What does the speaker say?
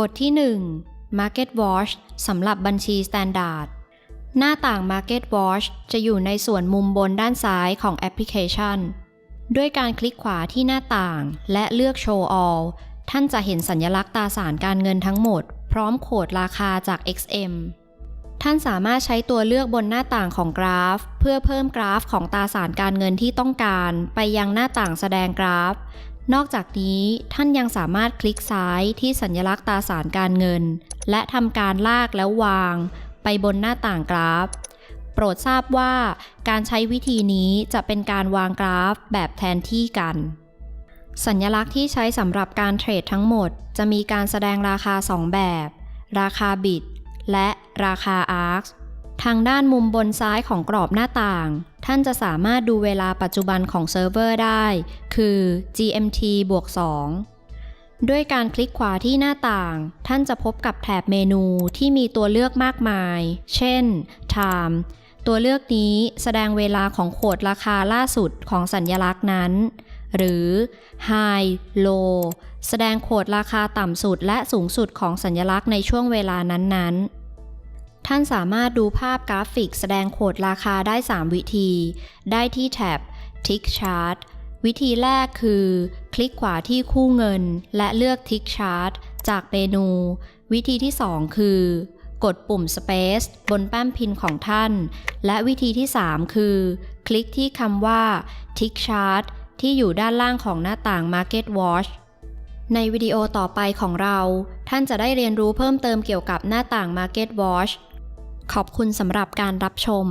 บทที่ 1 Market Watch สำหรับบัญชี Standard หน้าต่าง Market Watch จะอยู่ในส่วนมุมบนด้านซ้ายของแอปพลิเคชัน ด้วยการคลิกขวาที่หน้าต่างและเลือก Show All ท่านจะเห็นสัญลักษณ์ตราสารการเงินทั้งหมด พร้อมโคดราคาจาก XM ท่านสามารถใช้ตัวเลือกบนหน้าต่างของกราฟ เพื่อเพิ่มกราฟของตราสารการเงินที่ต้องการ ไปยังหน้าต่างแสดงกราฟ นอกจากนี้ท่านยังสามารถคลิกซ้ายที่สัญลักษณ์ตราสารการเงิน และทำการลากแล้ววาง ไปบนหน้าต่างกราฟ โปรดทราบว่าการใช้วิธีนี้จะเป็นการวางกราฟแบบแทนที่กัน สัญลักษณ์ที่ใช้สำหรับการเทรดทั้งหมด จะมีการแสดงราคา 2 แบบ ราคาบิตและราคา ARX ทางด้านมุมบนซ้ายของกรอบหน้าต่าง ท่านจะสามารถดูเวลาปัจจุบันของเซิร์ฟเวอร์ได้ คือ GMT บวก 2 ด้วยการคลิกขวาที่หน้าต่าง ท่านจะพบกับแถบเมนูที่มีตัวเลือกมากมาย เช่น Time ตัวเลือกนี้แสดงเวลาของโขดราคาล่าสุดของสัญญลักษณ์นั้น หรือ High Low แสดงโขดราคาต่ำสุดและสูงสุดของสัญลักษณ์ในช่วงเวลานั้นๆ ท่านสามารถดูภาพกราฟิกแสดงโขดราคาได้ 3 วิธี ได้ที่แท็บ Tick Chart วิธีแรกคือ คลิกขวาที่คู่เงิน และเลือก Tick Chart จากเมนู วิธีที่ 2 คือ กดปุ่ม Space บนแป้นพินของท่าน และวิธีที่ 3 คือ คลิกที่คำว่า Tick Chart ที่อยู่ด้านล่างของหน้าต่าง Market Watch ในวิดีโอต่อไปของเรา ท่านจะได้เรียนรู้เพิ่มเติมเกี่ยวกับหน้าต่าง Market Watch ขอบคุณสำหรับการรับชม